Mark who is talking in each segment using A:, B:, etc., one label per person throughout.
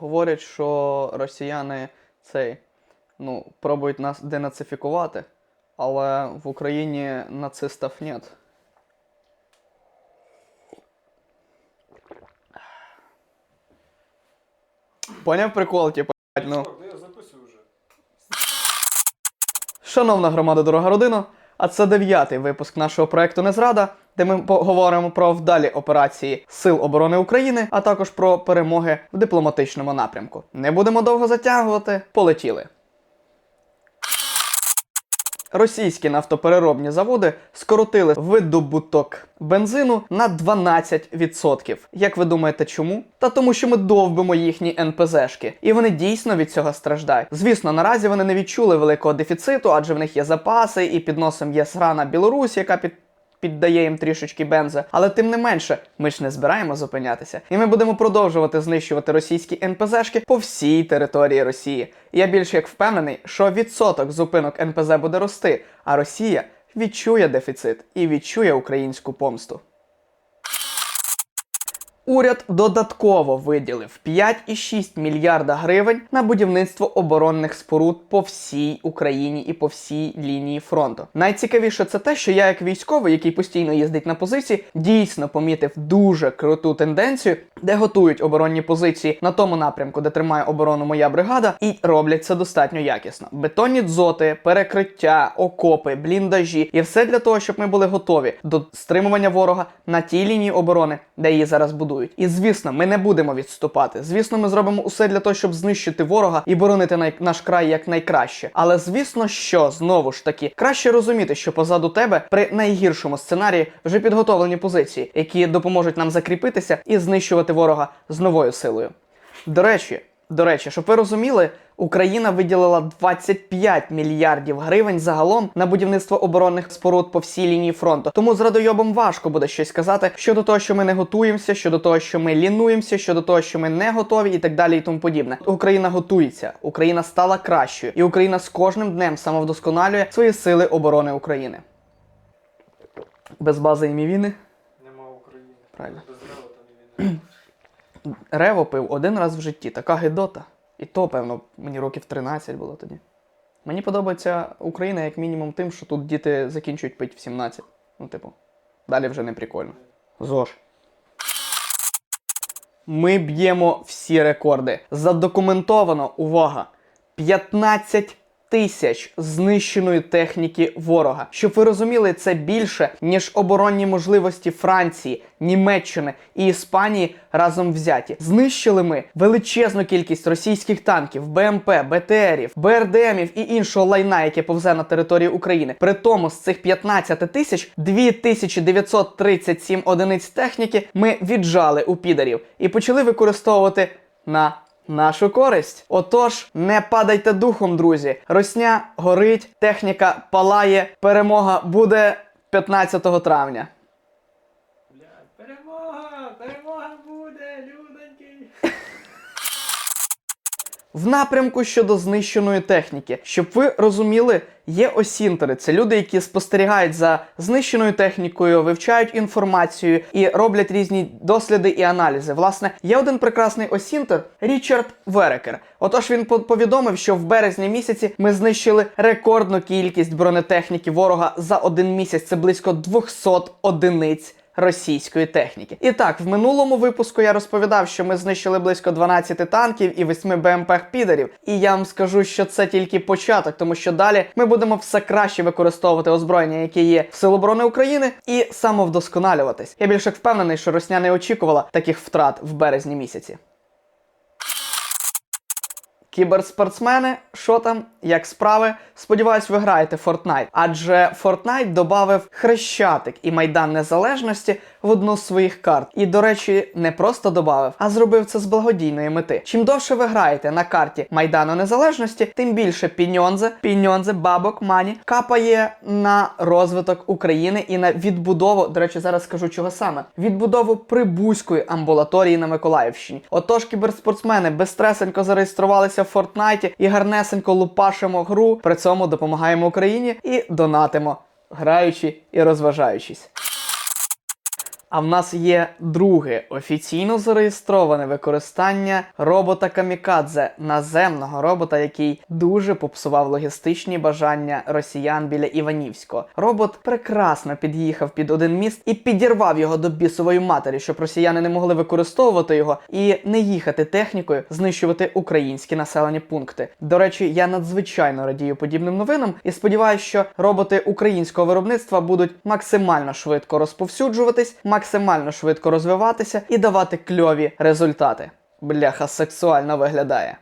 A: говорять, що росіяни цей, ну, пробують нас денацифікувати, але в Україні нацистів нет. Поняв прикол, типу, ну.
B: Я записую вже.
A: Шановна громада, дорога родина, а це дев'ятий випуск нашого проекту Незрада, де ми поговоримо про вдалі операції Сил оборони України, а також про перемоги в дипломатичному напрямку. Не будемо довго затягувати, полетіли. Російські нафтопереробні заводи скоротили видобуток бензину на 12%. Як ви думаєте, чому? Та тому, що ми довбимо їхні НПЗшки, і вони дійсно від цього страждають. Звісно, наразі вони не відчули великого дефіциту, адже в них є запаси, і під носом є срана Білорусь, яка під. Піддає їм трішечки бенза, але тим не менше, ми ж не збираємо зупинятися, і ми будемо продовжувати знищувати російські НПЗшки по всій території Росії. Я більш як впевнений, що відсоток зупинок НПЗ буде рости, а Росія відчує дефіцит і відчує українську помсту. Уряд додатково виділив 5,6 мільярда гривень на будівництво оборонних споруд по всій Україні і по всій лінії фронту. Найцікавіше це те, що я, як військовий, який постійно їздить на позиції, дійсно помітив дуже круту тенденцію, де готують оборонні позиції на тому напрямку, де тримає оборону моя бригада, і роблять це достатньо якісно. Бетонні дзоти, перекриття, окопи, бліндажі і все для того, щоб ми були готові до стримування ворога на тій лінії оборони, де її зараз будують. І звісно, ми не будемо відступати. Звісно, ми зробимо усе для того, щоб знищити ворога і боронити най- наш край як найкраще. Але звісно, що знову ж таки краще розуміти, що позаду тебе при найгіршому сценарії вже підготовлені позиції, які допоможуть нам закріпитися і знищувати ворога з новою силою. До речі, до речі, щоб ви розуміли, Україна виділила 25 мільярдів гривень загалом на будівництво оборонних споруд по всій лінії фронту. Тому з радойобом важко буде щось сказати щодо того, що ми не готуємося, щодо того, що ми лінуємося, щодо того, що ми не готові, і так далі, і тому подібне. Україна готується, Україна стала кращою, і Україна з кожним днем самовдосконалює свої сили оборони України. Без бази і мівіни.
B: Нема України.
A: Правильно.
B: Без там і війни.
A: Рево пив один раз в житті, така гидота. І то, певно, мені років 13 було тоді. Мені подобається Україна як мінімум тим, що тут діти закінчують пити в 17. Ну, типу, далі вже не прикольно. ЗОЖ. Ми б'ємо всі рекорди. Задокументовано, увага! 15 тисяч знищеної техніки ворога. Щоб ви розуміли, це більше, ніж оборонні можливості Франції, Німеччини і Іспанії разом взяті. Знищили ми величезну кількість російських танків, БМП, БТРів, БРДМів і іншого лайна, яке повзе на території України. При тому з цих 15 тисяч 2937 одиниць техніки ми віджали у підарів і почали використовувати на нашу користь. Отож, не падайте духом, друзі. Росня горить, техніка палає, перемога буде 15 травня.
B: Блядь, перемога! Перемога буде, людоньки!
A: В напрямку щодо знищеної техніки, щоб ви розуміли, є осінтери. Це люди, які спостерігають за знищеною технікою, вивчають інформацію і роблять різні досліди і аналізи. Власне, є один прекрасний осінтер Річард Верекер. Отож він по- повідомив, що в березні місяці ми знищили рекордну кількість бронетехніки ворога за один місяць. Це близько 200 одиниць російської техніки. І так, в минулому випуску я розповідав, що ми знищили близько 12 танків і 8 БМП підерів. І я вам скажу, що це тільки початок, тому що далі ми будемо все краще використовувати озброєння, яке є в Сил оборони України, і самовдосконалюватись. Я більше впевнений, що Росня не очікувала таких втрат в березні місяці. Кіберспортсмени, що там, як справи? Сподіваюсь, ви граєте Fortnite, адже Fortnite додав хрещатик і Майдан Незалежності в одну з своїх карт. І, до речі, не просто додав, а зробив це з благодійної мети. Чим довше ви граєте на карті Майдану Незалежності, тим більше піньонзе, піньонзе, бабок, мані капає на розвиток України і на відбудову. До речі, зараз скажу чого саме: відбудову прибузької амбулаторії на Миколаївщині. Отож, кіберспортсмени безстресенько зареєструвалися в Фортнайті і гарнесенько лупашимо гру. При цьому допомагаємо Україні і донатимо, граючи і розважаючись. А в нас є друге офіційно зареєстроване використання робота Камікадзе, наземного робота, який дуже попсував логістичні бажання росіян біля Іванівського. Робот прекрасно під'їхав під один міст і підірвав його до бісової матері, щоб росіяни не могли використовувати його і не їхати технікою, знищувати українські населені пункти. До речі, я надзвичайно радію подібним новинам і сподіваюся, що роботи українського виробництва будуть максимально швидко розповсюджуватись, максимально швидко розвиватися і давати кльові результати. Бляха, сексуально виглядає.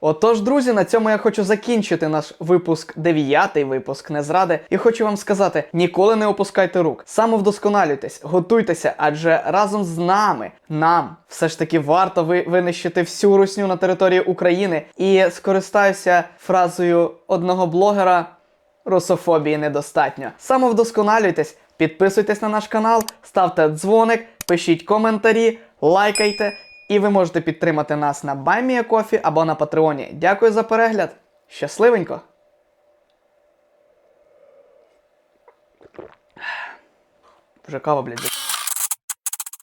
A: Отож, друзі, на цьому я хочу закінчити наш випуск, дев'ятий випуск незради, і хочу вам сказати: ніколи не опускайте рук, самовдосконалюйтесь, готуйтеся, адже разом з нами нам все ж таки варто ви винищити всю русню на території України. І скористаюся фразою одного блогера: русофобії недостатньо. Самовдосконалюйтесь, підписуйтесь на наш канал, ставте дзвоник, пишіть коментарі, лайкайте. І ви можете підтримати нас на BuyMeACoffee або на Патреоні. Дякую за перегляд. Щасливенько! Вже кава, блядь.